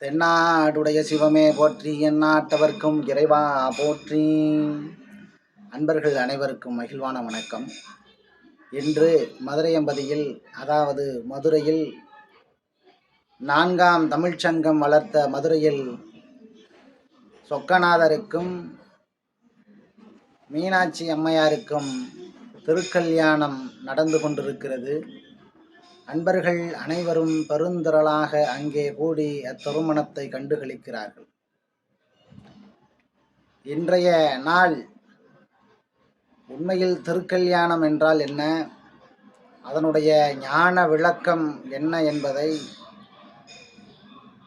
தென்னாடுடைய சிவமே போற்றி எந்நாட்டவர்க்கும் இறைவா போற்றி. அன்பர்கள் அனைவருக்கும் மகிழ்வான வணக்கம். இன்று மதுரையம்பதியில் அதாவது மதுரையில் நான்காம் தமிழ்ச்சங்கம் வளர்த்த மதுரையில் சொக்கநாதருக்கும் மீனாட்சி அம்மையாருக்கும் திருக்கல்யாணம் நடந்து கொண்டிருக்கிறது. அன்பர்கள் அனைவரும் பெருந்திரளாக அங்கே கூடி அத்திருமணத்தை கண்டுகளிக்கிறார்கள். இன்றைய நாள் உண்மையில் திருக்கல்யாணம் என்றால் என்ன? அதனுடைய ஞான விளக்கம் என்ன என்பதை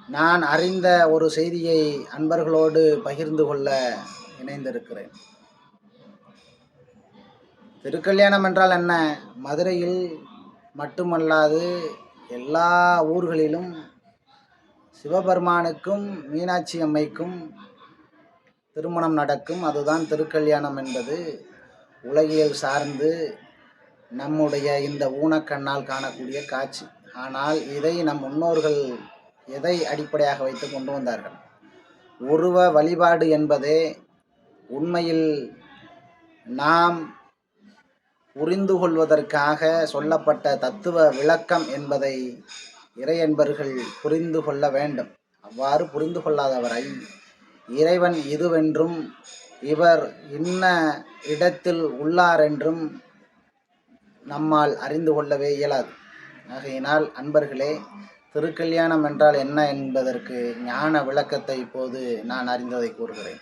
நான் அறிந்த ஒரு செய்தியை அன்பர்களோடு பகிர்ந்து கொள்ள இணைந்திருக்கிறேன். திருக்கல்யாணம் என்றால் என்ன? மதுரையில் மட்டுமல்லாது எல்லா ஊர்களிலும் சிவபெருமானுக்கும் மீனாட்சி அம்மைக்கும் திருமணம் நடக்கும். அதுதான் திருக்கல்யாணம் என்பது உலகியல் சார்ந்து நம்முடைய இந்த ஊனக்கண்ணால் காணக்கூடிய காட்சி. ஆனால் இதை நம் முன்னோர்கள் எதை அடிப்படையாக வைத்து கொண்டு வந்தார்கள்? உருவ வழிபாடு என்பதே உண்மையில் நாம் புரிந்து கொள்வதற்காக சொல்லப்பட்ட தத்துவ விளக்கம் என்பதை இறையன்பர்கள் புரிந்து கொள்ள வேண்டும். அவ்வாறு புரிந்து கொள்ளாதவரை இறைவன் இதுவென்றும் இவர் இன்ன இடத்தில் உள்ளாரென்றும் நம்மால் அறிந்து கொள்ளவே இயலாது. ஆகையினால் அன்பர்களே திருக்கல்யாணம் என்றால் என்ன என்பதற்கு ஞான விளக்கத்தை இப்போது நான் அறிந்ததை கூறுகிறேன்.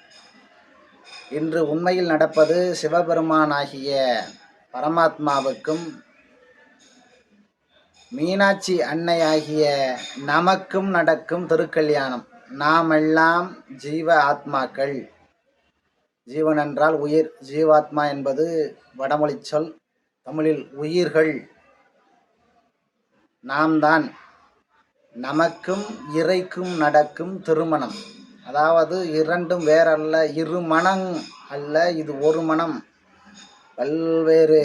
இன்று உண்மையில் நடப்பது சிவபெருமானாகிய பரமாத்மாவுக்கும் மீனாட்சி அன்னையாகிய நமக்கும் நடக்கும் திருக்கல்யாணம். நாமெல்லாம் ஜீவ ஆத்மாக்கள். ஜீவன் என்றால் உயிர். ஜீவாத்மா என்பது வடமொழி சொல். தமிழில் உயிர்கள். நாம் தான் நமக்கும் இறைக்கும் நடக்கும் திருமணம். அதாவது இரண்டும் வேறல்ல. இரு மனம் அல்ல. இது ஒரு மனம். பல்வேறு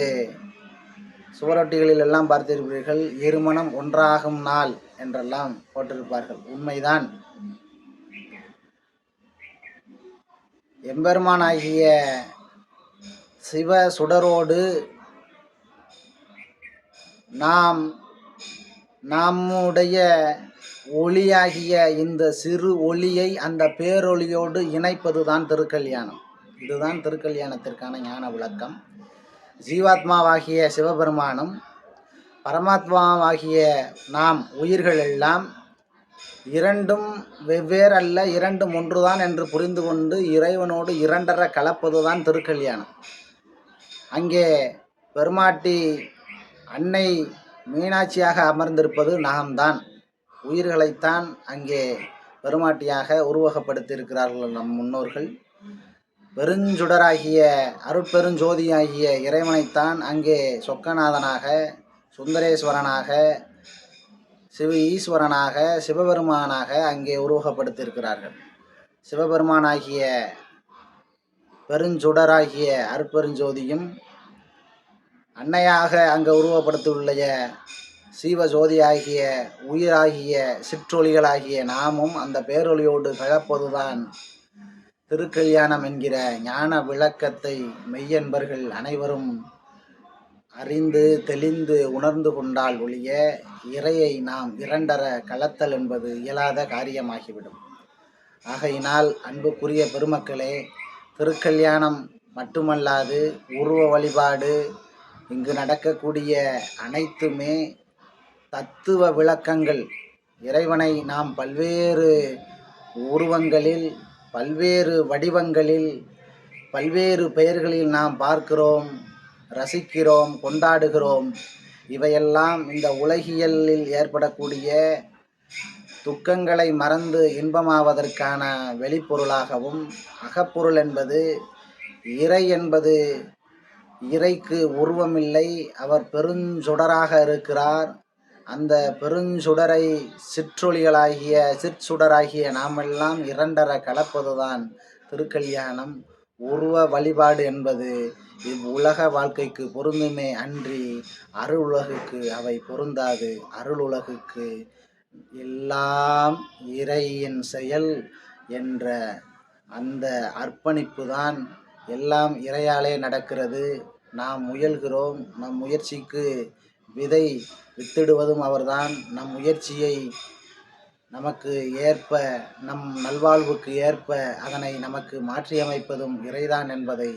சுவரொட்டிகளில் எல்லாம் பார்த்திருப்பீர்கள். இருமணம் ஒன்றாகும் நாள் என்றெல்லாம் போட்டிருப்பார்கள். உண்மைதான். எம்பெருமானாகிய சிவ சுடரோடு நாம் நம்முடைய ஒளியாகிய இந்த சிறு ஒளியை அந்த பேரொளியோடு இணைப்பதுதான் திருக்கல்யாணம். இதுதான் திருக்கல்யாணத்திற்கான ஞான விளக்கம். ஜீவாத்மாவாகிய சிவபெருமானும் பரமாத்மாவாகிய நாம் உயிர்கள் எல்லாம் இரண்டும் வெவ்வேறல்ல இரண்டும் ஒன்றுதான் என்று புரிந்து கொண்டு இறைவனோடு இரண்டர கலப்பதுதான் திருக்கல்யாணம். அங்கே பெருமாட்டி அன்னை மீனாட்சியாக அமர்ந்திருப்பது நாம்தான் உயிர்களைத்தான் அங்கே பெருமாட்டியாக உருவகப்படுத்தியிருக்கிறார்கள் நம் முன்னோர்கள். பெருஞ்சுடராகிய அருட்பெருஞ்சோதியாகிய இறைவனைத்தான் அங்கே சொக்கநாதனாக சுந்தரேஸ்வரனாக சிவ ஈஸ்வரனாக சிவபெருமானாக அங்கே உருவகப்படுத்தியிருக்கிறார்கள். சிவபெருமானாகிய பெருஞ்சுடராகிய அருட்பெருஞ்சோதியும் அன்னையாக அங்கே உருவப்படுத்தியுள்ள சீவஜோதியாகிய உயிராகிய சிற்றொலிகளாகிய நாமும் அந்த பேரொழியோடு கலப்பதுதான் திருக்கல்யாணம் என்கிற ஞான விளக்கத்தை மெய்யன்பர்கள் அனைவரும் அறிந்து தெளிந்து உணர்ந்து கொண்டால் ஒழிய இறையை நாம் இரண்டர கலத்தல் என்பது இயலாத காரியமாகிவிடும். ஆகையினால் அன்புக்குரிய பெருமக்களே திருக்கல்யாணம் மட்டுமல்லாது உருவ வழிபாடு இங்கு நடக்கக்கூடிய அனைத்துமே தத்துவ விளக்கங்கள். இறைவனை நாம் பல்வேறு உருவங்களில் பல்வேறு வடிவங்களில் பல்வேறு பெயர்களில் நாம் பார்க்கிறோம் ரசிக்கிறோம் கொண்டாடுகிறோம். இவையெல்லாம் இந்த உலகியலில் ஏற்படக்கூடிய துக்கங்களை மறந்து இன்பமாவதற்கான வெளிப்பொருளாகவும் அகப்பொருள் என்பது இறை என்பது இறைக்கு உருவமில்லை. அவர் பெருஞ்சுடராக இருக்கிறார். அந்த பெருஞ்சுடரை சிற்றொளிகளாகிய சிற்சுடராகிய நாமெல்லாம் இரண்டர கலப்பதுதான் திருக்கல்யாணம். உருவ வழிபாடு என்பது இவ்வுலக வாழ்க்கைக்கு பொருந்துமே அன்றி அருள் உலகுக்கு அவை பொருந்தாது. அருள் உலகுக்கு எல்லாம் இறையின் செயல் என்ற அந்த அர்ப்பணிப்பு தான் எல்லாம் இறையாலே நடக்கிறது. நாம் முயல்கிறோம் நம் முயற்சிக்கு விதை வித்திடுவதும் அவர்தான். நம் முயற்சியை நமக்கு ஏற்ப நம் நல்வாழ்வுக்கு ஏற்ப அதனை நமக்கு மாற்றியமைப்பதும் இறைதான் என்பதை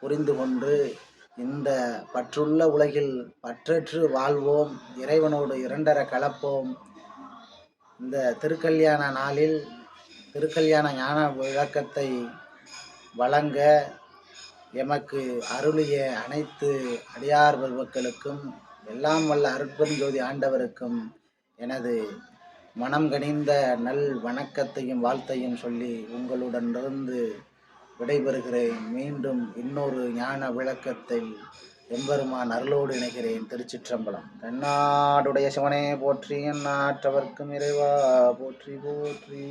புரிந்து கொண்டு இந்த பற்றுள்ள உலகில் பற்றற்று வாழ்வோம். இறைவனோடு இரண்டர கலப்போம். இந்த திருக்கல்யாண நாளில் திருக்கல்யாண ஞான விளக்கத்தை வழங்க எமக்கு அருளிய அனைத்து அடியார் பெருமக்களுக்கும் எல்லாம் வல்ல அருட்பெருஞ்சோதி ஆண்டவருக்கும் எனது மனம் கனிந்த நல் வணக்கத்தையும் வாழ்த்தையும் சொல்லி உங்களுடனிருந்து விடைபெறுகிறேன். மீண்டும் இன்னொரு ஞான விளக்கத்தில் எம்பெருமான் அருளோடு இணைகிறேன். திருச்சிற்றம்பலம். தென்னாடுடைய சிவனே போற்றி எந்நாட்டவர்க்கும் இறைவா போற்றி போற்றி.